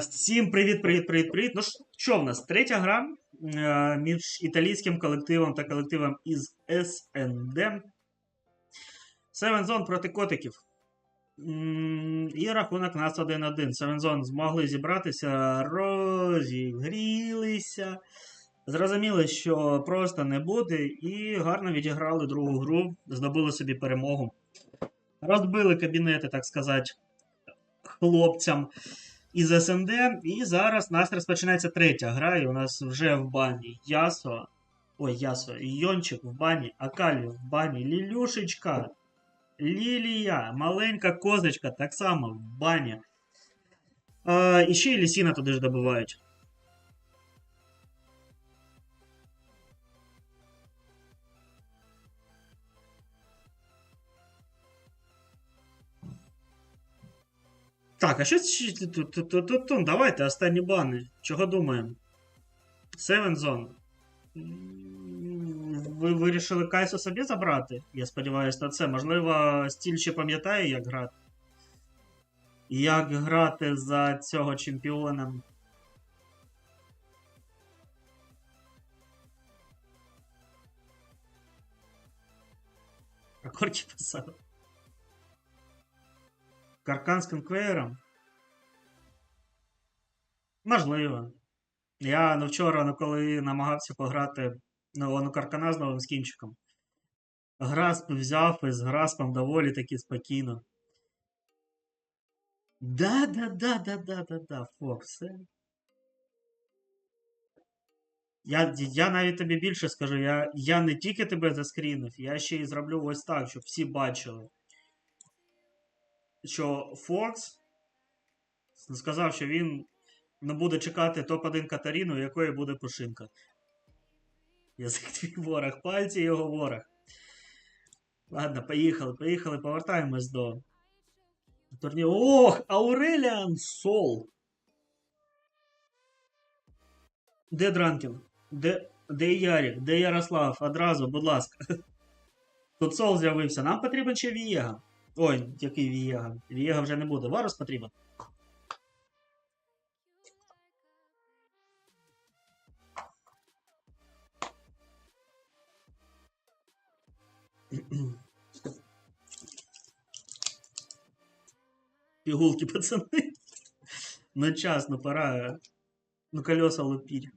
Всім привіт, привіт, привіт, привіт. Ну що в нас? Третя гра е, між італійським колективом та колективом із СНД. Seven Zone проти котиків. І рахунок нас 1-1. Seven Zone змогли зібратися, розігрілися. Зрозуміли, що просто не буде, і гарно відіграли другу гру, здобули собі перемогу. Розбили кабінети, так сказати, хлопцям із СНД. І зараз у нас розпочинається третя гра, і у нас вже в бані Ясо. Ой, Ясо, Йончик в бані, Акалі в бані, Лілюшечка, Лілія, маленька козочка, так само в бані. А, і ще і Лісіна туди ж добувають. Так, а що тут? Давайте останні бани. Чого думаємо? Seven Zone. Ви вирішили Кайсу собі забрати? Я сподіваюся на це. Можливо, стіль ще пам'ятає, як грати. Як грати за цього чемпіона. А Корті писав. Каркан з конквеєром? Можливо. Я ну, вчора, ну, коли намагався пограти ну, каркана з новим скінчиком. Грасп взяв і з граспом доволі таки спокійно. Да, да, да, да, да, да, да, Фокс. Я, я навіть тобі більше скажу, я, я не тільки тебе заскрінив, я ще й зроблю ось так, щоб всі бачили що Фокс сказав, що він не буде чекати топ-1 Катаріну, у якої буде пушинка. Язик твій ворог, пальці його ворог. Ладно, поїхали, поїхали, повертаємось до турніру. Ох, Ауреліан Сол. Де Дранкін? Де, де Ярік? Де Ярослав? Одразу, будь ласка. Тут Сол з'явився. Нам потрібен ще Вієга. Ой, який Вієга. Вієга вже не буде. Варус потрібен. Пігулки, пацани. Ну час, ну пора. Ну колеса лупить.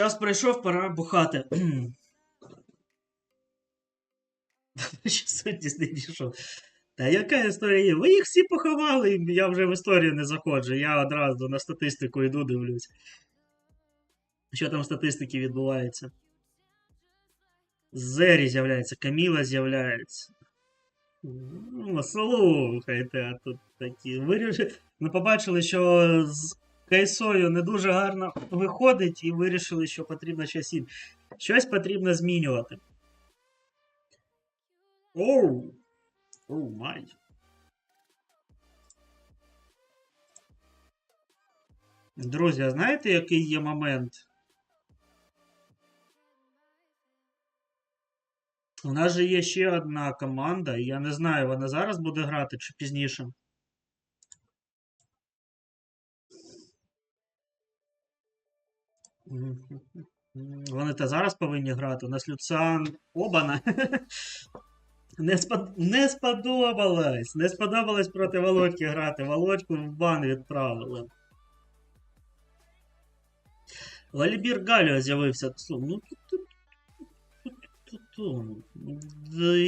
Час пройшов, пора бухати. Що сьогодні не дійшов. Та яка історія є? Ви їх всі поховали, я вже в історію не заходжу. Я одразу на статистику йду, дивлюсь. Що там в статистиці відбувається? Зері з'являється, Каміла з'являється. Ну, слухайте, а тут такі. Вирішили. Ми побачили, що з Кайсою не дуже гарно виходить, і вирішили, що потрібно щось інше. Щось потрібно змінювати. Оу! Оу, май. Друзі, а знаєте, який є момент? У нас же є ще одна команда, я не знаю, вона зараз буде грати чи пізніше. Вони та зараз повинні грати. У нас Люциан Обана. Не, спод... не сподобалось. Не сподобалось проти Володьки грати. Володьку в бан відправили. Валібір Галіо з'явився. Ну,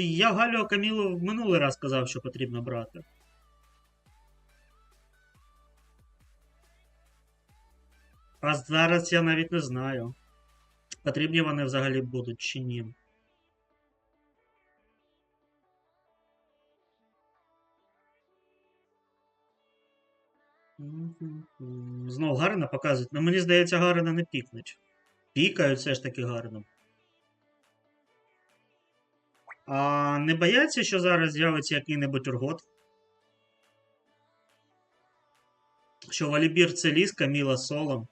Я Галіо Камілу в минулий раз казав, що потрібно брати. А зараз я навіть не знаю. Потрібні вони взагалі будуть чи ні. Мгм. Знов гарно показують. Ну мені здається, гарно не пікнуть. Пікають все ж таки гарно. А не бояться, що зараз з'явиться який-небудь ургот? Що Валібір це ліс, Каміла соло.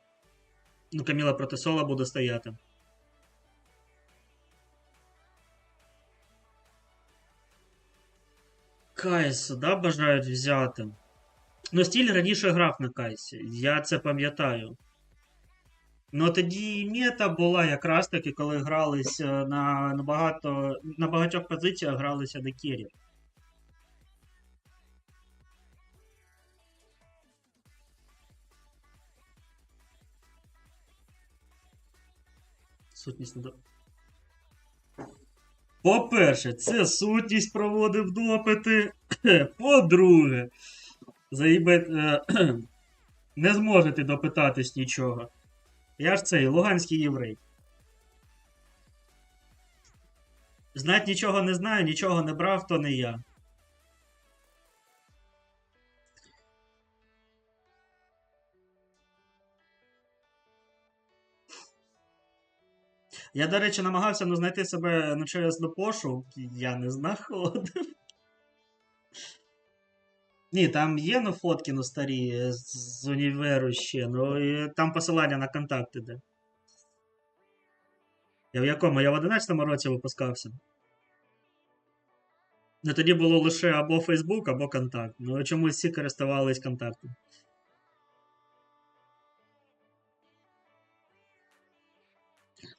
Ну, Каміла проти Сола буде стояти. Кайс, да, бажають взяти. Ну, стіль раніше грав на Кайсі, я це пам'ятаю. Ну, тоді мета була якраз таки, коли гралися на, на, багато, на багатьох позиціях гралися декері. Сутність не. По-перше, це сутність проводив допити. По-друге, заїбе... е, не зможете допитатись нічого. Я ж цей луганський єврей. Знать нічого не знаю, нічого не брав, то не я. Я, до речі, намагався ну, знайти себе ну, через допошу. Я не знаходив. Ні, там є ну, фотки ну, старі з, універу ще, ну і там посилання на контакт іде. Я в якому? Я в 11-му році випускався. Ну тоді було лише або Facebook, або контакт. Ну чомусь всі користувались контактом.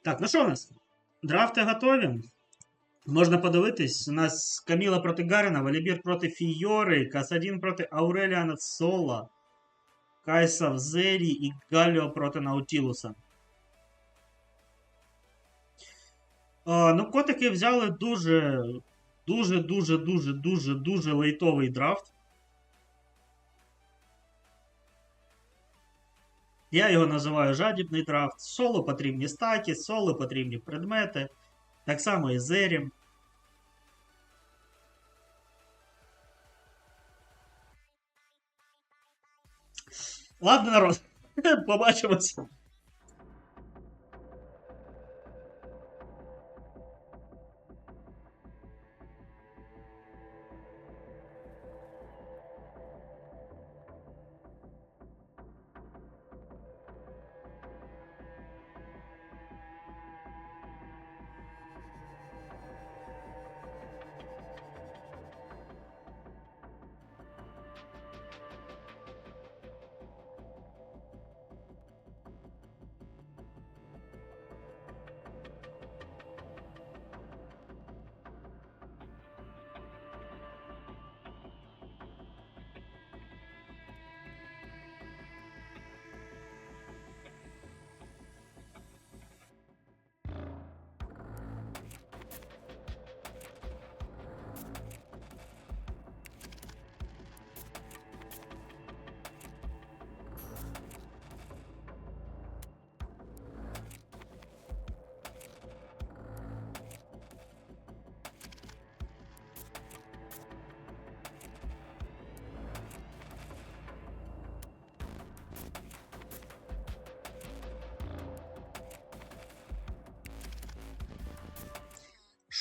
Так, ну що у нас? Драфти готові. Можна подивитись. У нас Каміла проти Гаріна, Валібір проти Фійори, Касадін проти Ауреліана Сола, Кайса в Зері і Галіо проти Наутілуса. А, ну, котики взяли дуже, дуже, дуже, дуже, дуже, дуже лейтовий драфт. Я його називаю жадібний драфт. Соло потрібні статі, соло потрібні предмети. Так само і зерім. Ладно, народ. Побачимось.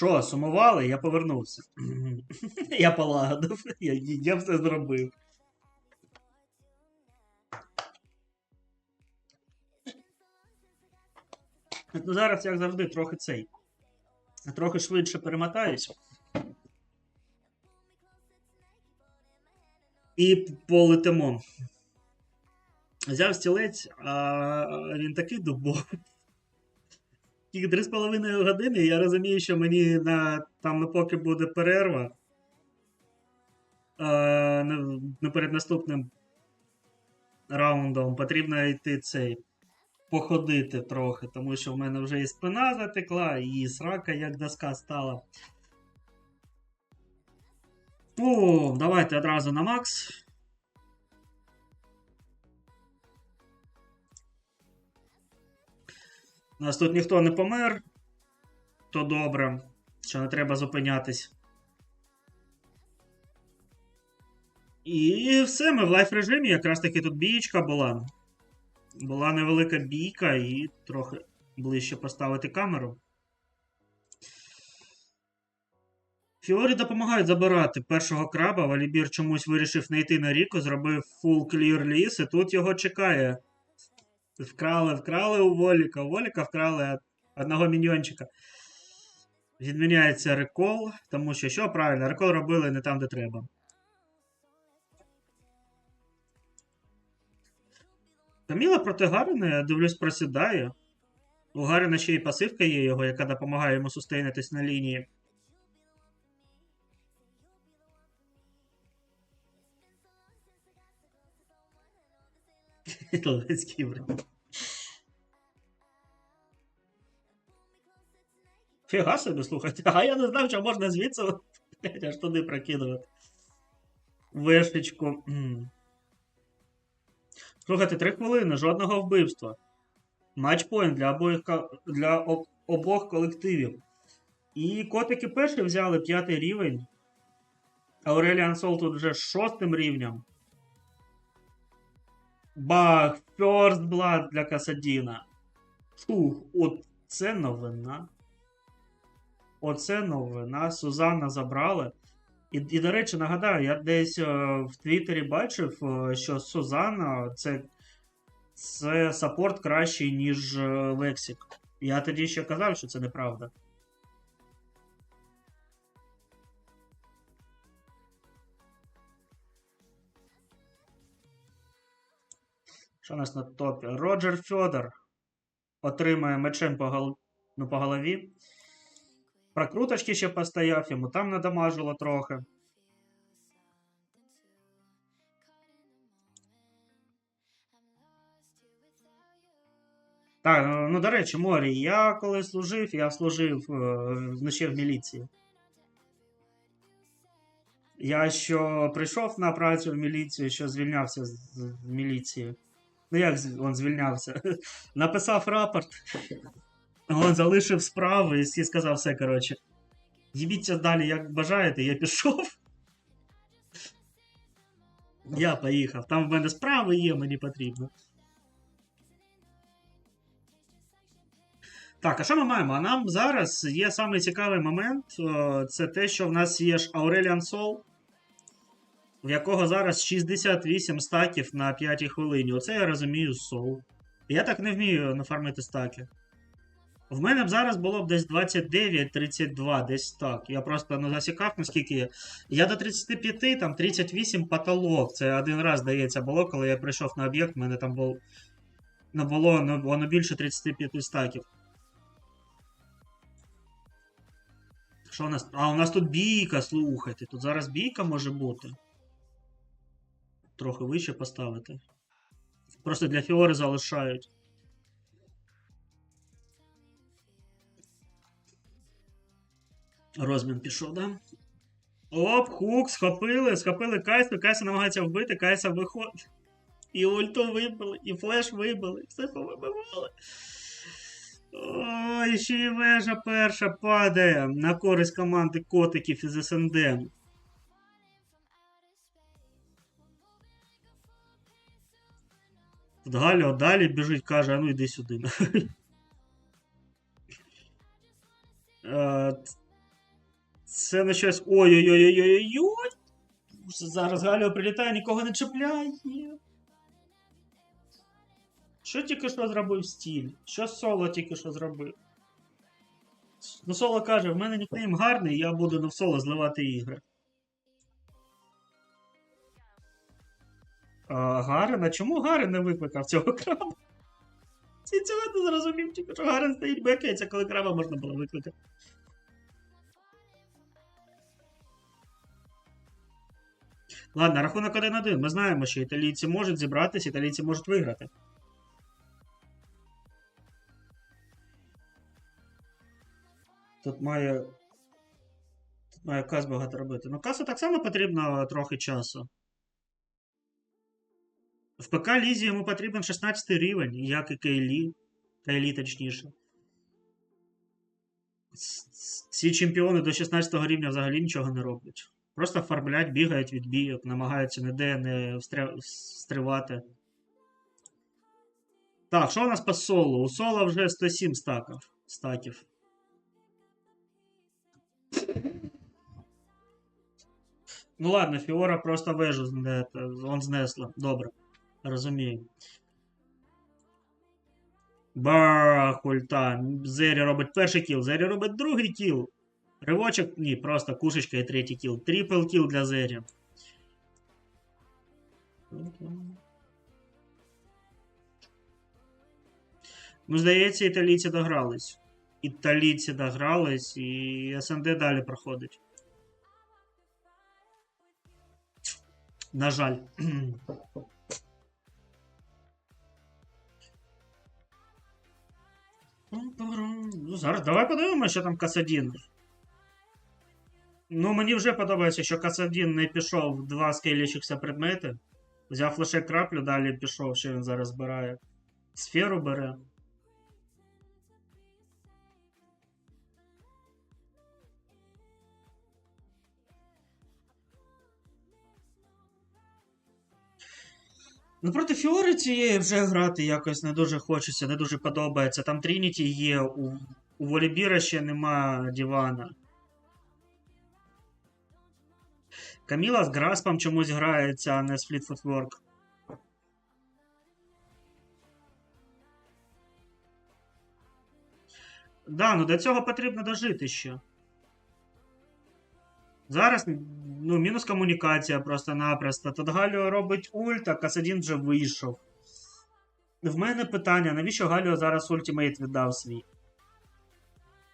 Що, сумували? Я повернувся. я полагодив. Я, я все зробив. Ну, зараз, як завжди, трохи цей. Трохи швидше перемотаюсь. І полетимо. Взяв стілець, а він такий дубовий. Тільки 3,5 години, я розумію, що мені на там ну, поки буде перерва. А, не перед наступним раундом потрібно йти цей походити трохи, тому що в мене вже і спина затекла, і срака як доска стала. О, давайте одразу на Макс. У нас тут ніхто не помер, то добре, що не треба зупинятись. І все, ми в лайф режимі. Якраз таки тут бійка була. Була невелика бійка, і трохи ближче поставити камеру. Фіорі допомагають забирати першого краба. Валібір чомусь вирішив не йти на ріку, зробив фул клір ліс, і тут його чекає Вкрали, вкрали у Воліка. У Воліка вкрали одного міньйончика. Відміняється рекол, тому що що правильно, рекол робили не там, де треба. Каміла проти Гарина, я дивлюсь, просідає. У Гарина ще й пасивка є його, яка допомагає йому сустейнитись на лінії. Ловецький брат. Фіга собі, слухайте. А я не знав, що можна звідси аж туди прокидувати. Вешечку. Слухайте, три хвилини, жодного вбивства. Матчпоінт для обох, для обох колективів. І котики перші взяли п'ятий рівень. Ауреліан Сол тут вже шостим рівнем. Бах! First Blood для Касадіна. Фух, от це новина. Оце новина. Сузанна забрали. І, і до речі, нагадаю, я десь е, в Твіттері бачив, е, що Сузанна це, це саппорт кращий, ніж е, Лексік. Я тоді ще казав, що це неправда. Що у нас на топі? Роджер Федор отримає мечем по, гол... ну, по голові. Прокруточки ще постояв, йому там надамажило трохи. Так, ну, ну до речі, Морі, я коли служив, я служив е, ну, в міліції. Я що прийшов на працю в міліцію, що звільнявся з міліції. Ну як він звільнявся? Написав рапорт, він залишив справи і сказав все, коротше. Їбіться далі, як бажаєте, я пішов. Я поїхав. Там в мене справи є, мені потрібно. Так, а що ми маємо? А нам зараз є самий момент. Це те, що в нас є ж Ауреліан Сол, в якого зараз 68 стаків на 5 хвилині. Оце я розумію Сол. Я так не вмію нафармити стаки. В мене б зараз було б десь 29-32, десь так. Я просто ну, засікав, наскільки є. Я до 35, там 38 потолок. Це один раз, здається, було, коли я прийшов на об'єкт, в мене там було. Не було, ну, воно більше 35 стаків. Що у нас? А, у нас тут бійка, слухайте. Тут зараз бійка може бути. Трохи вище поставити. Просто для Фіори залишають. Розмін пішов, да? Оп, хук, схопили, схопили Кайсу, Кайса намагається вбити, Кайса виходить. І ульту вибили, і флеш вибили, все повибивали. Ой, ще й вежа перша падає на користь команди котиків із СНД. Тут Галя далі біжить, каже, а ну йди сюди. Е, Це на щось. Ой-ой-ой-ой-ой-ой! Зараз Галя прилітає, нікого не чіпляє. Що тільки що зробив стіль? Що соло тільки що зробив? Ну, соло каже, в мене нікнейм гарний, я буду на соло зливати ігри. А, Гарен? А чому Гарен не викликав цього краба? Я цього не зрозумів, тільки що Гарен стоїть бекається, коли краба можна було викликати. Ладно, рахунок 1-1. Ми знаємо, що італійці можуть зібратися, італійці можуть виграти. Тут має. Тут має кас багато робити. Ну, касу так само потрібно трохи часу. В ПК Лізі йому потрібен 16 рівень, як і Кейлі. Кейлі точніше. Ці чемпіони до 16 рівня взагалі нічого не роблять. Просто фармлять, бігають від бійок, намагаються ніде не стривати. Так, що у нас по солу? У сола вже 107 стаків. стаків. Ну ладно, Фіора просто вежу он знесла. Добре. Розумію. Бах, ульта. Зері робить перший кіл, Зері робить другий кіл. Ривочок, ні, просто кушечка і третій кіл. Трипл кіл для Зері. Ну, здається, італійці догрались. Італійці догрались, і СНД далі проходить. На жаль. Ну, зараз давай подивимося, що там Касадін. Ну, мені вже подобається, що Касадін не пішов два скейлічихся предмети. Взяв лише краплю, далі пішов, що він зараз збирає. Сферу бере. Ну, проти Фіори цієї вже грати якось не дуже хочеться, не дуже подобається. Там Трініті є, у, у Волібіра ще нема Дівана. Каміла з Граспом чомусь грається, а не з Fleet Footwork. Да, ну до цього потрібно дожити ще. Зараз ну, мінус комунікація просто-напросто. Тут Галіо робить ульт, а Касадін вже вийшов. В мене питання: навіщо Галіо зараз ультимейт віддав свій?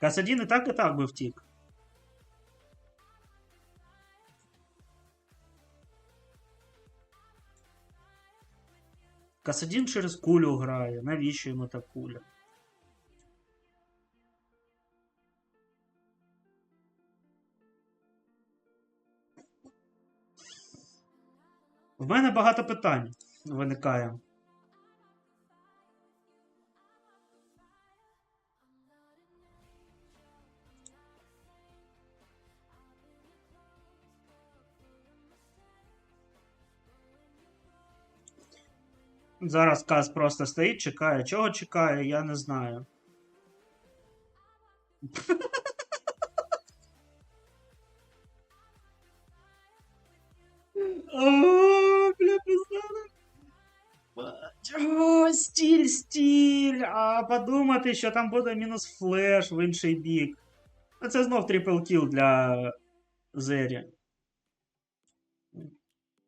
Касадін і так і так би втік. Касадін через кулю грає. Навіщо йому та куля? В мене багато питань виникає. Зараз Каз просто стоїть, чекає. Чого чекає, я не знаю. О, О, стіль, стіль. А подумати, що там буде мінус флеш в інший бік. А це знов трипл кіл для Зері.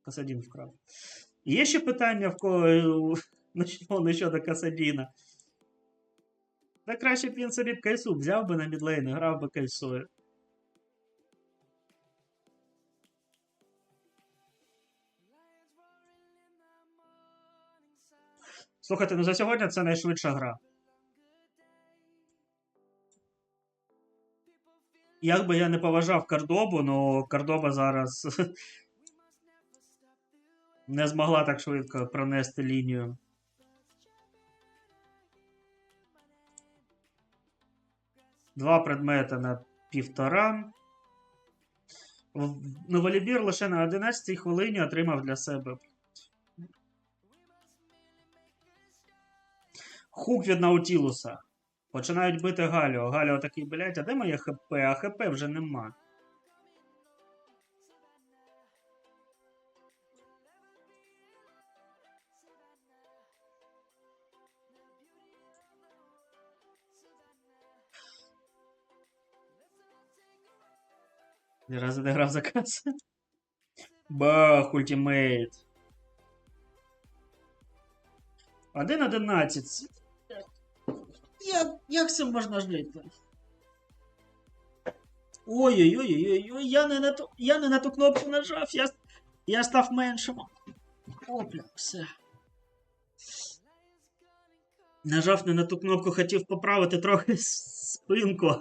Касадін вкрав. Є ще питання в кого ну, щодо Касадіна? Та краще б він собі б кайсу взяв би на мідлейн і грав би кайсою. Слухайте, ну за сьогодні це найшвидша гра. Як би я не поважав Кардобу, но Кардоба зараз не змогла так швидко пронести лінію. Два предмети на півтора. Ну, Волібір лише на 11 й хвилині отримав для себе. Хук від Наутілуса. Починають бити Галіо. Галіо такий, блядь, а де моє ХП? А ХП вже нема. Разу не грав за кас. Бах, ультимейт. 1.11. Як, як це можна жити? Ой-ой-ой, я не на ту, я не на ту кнопку нажав, я, я став меншим. Опля, все. Нажав не на ту кнопку, хотів поправити трохи спинку.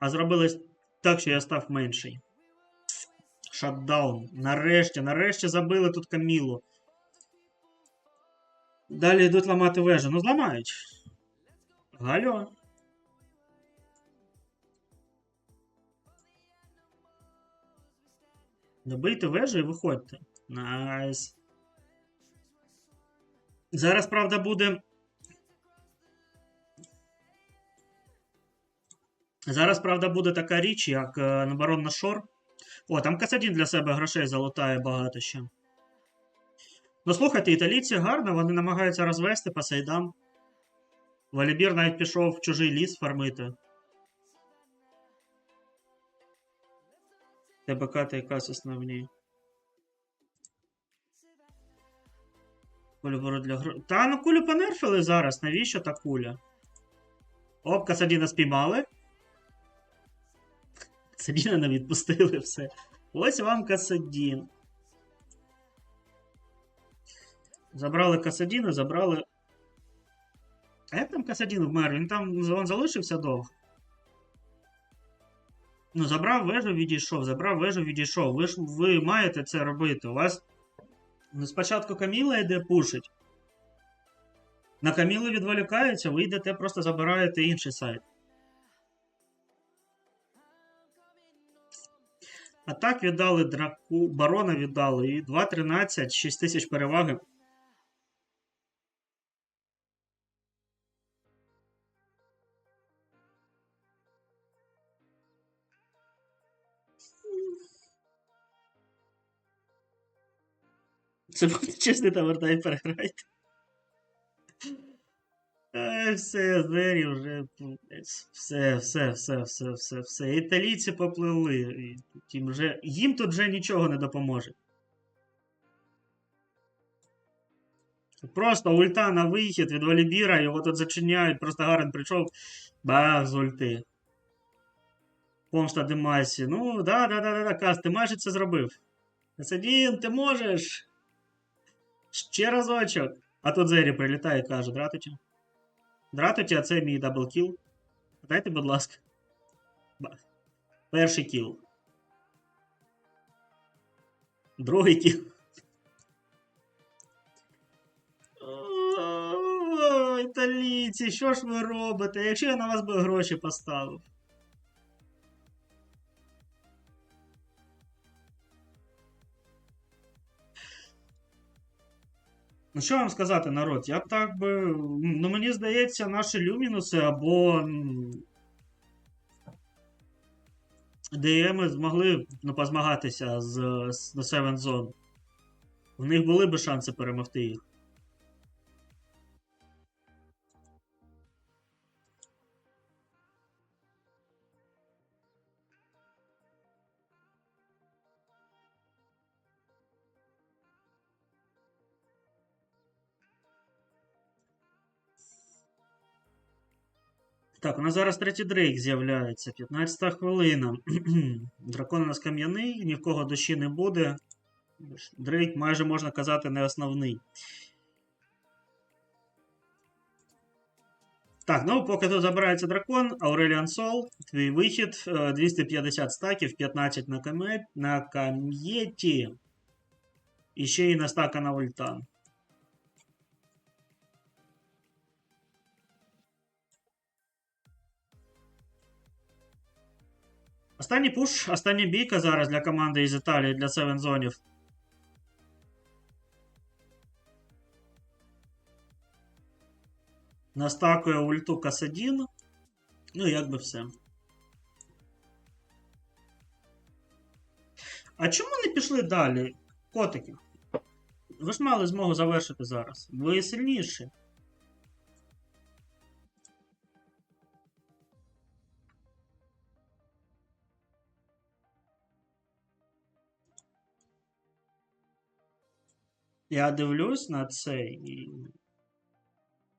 А зробилось так, що я став менший. Шатдаун. Нарешті, нарешті забили тут Камілу. Далі йдуть ламати вежу. Ну, зламають. Галю. Добийте вежу і виходьте. Найс. Зараз, правда, буде. Зараз, правда, буде така річ, як е, наборон на шор. О, там Касадін для себе грошей залутає багато ще. Ну, слухайте, італійці гарно, вони намагаються розвести по сайдам. Валібір навіть пішов в чужий ліс фармити. ТБК та якась основні. Кулю для гру. Та ну кулю понерфили зараз. Навіщо та куля? Оп, Касадіна спіймали. Касадіна не відпустили все. Ось вам Касадін. Забрали Касадіна, забрали. А як там Касадін вмер? Він там він залишився довго. Ну, забрав вежу, відійшов, забрав вежу, відійшов. Ви ж ви маєте це робити. У вас ну, спочатку Каміла йде пушить. На Камілу відволікаються, ви йдете, просто забираєте інший сайт. А так віддали драку, барона віддали і 2.13, 6 тисяч переваги. Це буде чесний та вертай переграйте. Ай, все, двері вже. Все, все, все, все, все, все. Італійці поплили. Їм, вже, їм тут вже нічого не допоможе. Просто ульта на вихід від Валібіра, його тут зачиняють, просто Гарен прийшов. Бах, з ульти. Помста Демасі. Ну, да, да, да, да, да, Кас, ти майже це зробив. Садін, ти можеш. Ще разочок. А тут Зері прилітає і каже, дратуті. Дратуті, а це мій даблкіл. Дайте, будь ласка. Бах. Перший кіл. Другий кіл. Італійці, що ж ви робите? Якщо я на вас би гроші поставив. Ну, що вам сказати, народ? Я так би. Ну, мені здається, наші люмінуси або. ДМи змогли ну, позмагатися з, з на Seven Zone. В них були б шанси перемогти їх. Так, у нас зараз третій дрейк з'являється. 15 хвилина. Дракон у нас кам'яний, ні в кого душі не буде. Дрейк майже можна казати не основний. Так, ну поки тут забирається дракон, Aurelian Sol, твій вихід, е, 250 стаків, 15 на, кам'є... на кам'єті. І ще й на стака на ультан. Останній пуш, остання бійка зараз для команди із Італії для Seven зонів. Настакує ульту Касадін. Ну, як би все. А чому не пішли далі? Котики? Ви ж мали змогу завершити зараз. Ви сильніші. Я дивлюсь на це і.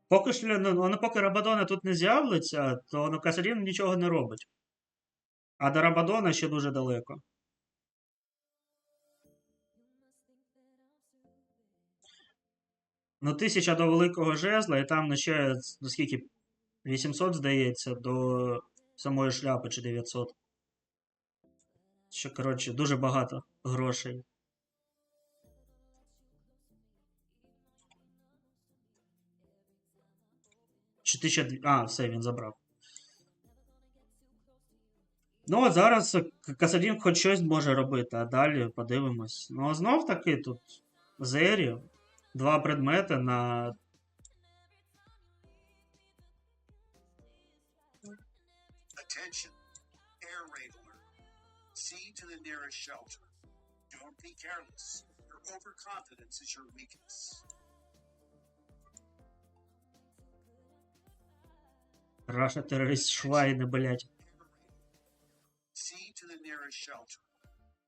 Поки що, ну, воно поки Рабадона тут не з'явиться, то ну, Касарін нічого не робить. А до Рабадона ще дуже далеко. Ну, тисяча до великого жезла, і там ну, ще, ну скільки? 800, здається, до самої шляпи чи 900. Що, коротше, дуже багато грошей. Чи 1000... А, все, він забрав. Ну, от зараз Касадін хоч щось може робити, а далі подивимось. Ну, знов таки тут Зері. Два предмети на. Attention, air raid alert. See to the nearest shelter. Don't be careless. Your overconfidence is your weakness. Раша терорист Швайни, блядь. See to the nearest shelter.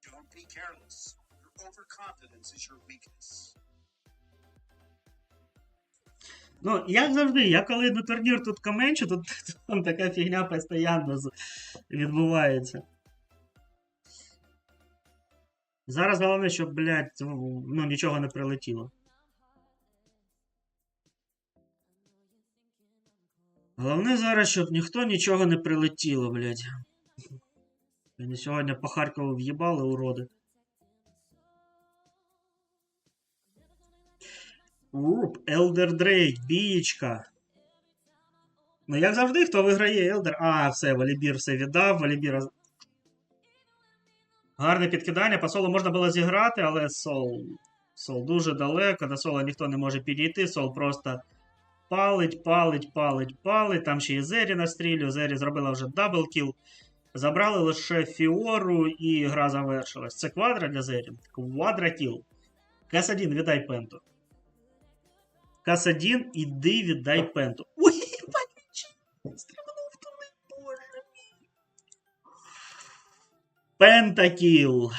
Don't be careless. Your overconfidence is your weakness. Ну, як завжди, я коли на турнір тут коменчу, тут там така фігня постійно відбувається. Зараз головне, щоб, блядь, ну нічого не прилетіло. Головне зараз, щоб ніхто нічого не прилетіло, блядь. Мені сьогодні по Харкову в'їбали уроди. Уп, Елдер Дрейк, бієчка. Ну, як завжди, хто виграє Елдер. А, все, Валібір все віддав, Валібіра. Гарне підкидання. По солу можна було зіграти, але Сол. Сол дуже далеко. До сола ніхто не може підійти. Сол просто палить, палить, палить, палить. Там ще і Зері настрілює. Зері зробила вже даблкіл. Забрали лише Фіору і гра завершилась. Це квадра для Зері. Квадракіл. Касадін, віддай пенту. Касадін, іди віддай пенту. Ой, бачиш, стрибнув туди, боже. Пентакіл.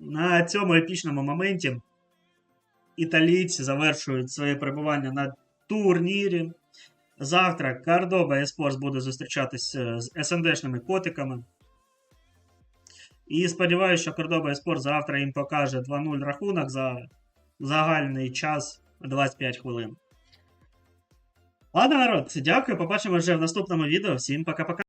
На цьому епічному моменті італійці завершують своє перебування на турнірі. Завтра Кардоба Еспорс буде зустрічатися з СНДшними котиками. І сподіваюся, що Кордоба Еспорт завтра їм покаже 2-0 рахунок за загальний час 25 хвилин. Ладно, народ, дякую. Побачимо вже в наступному відео. Всім пока-пока.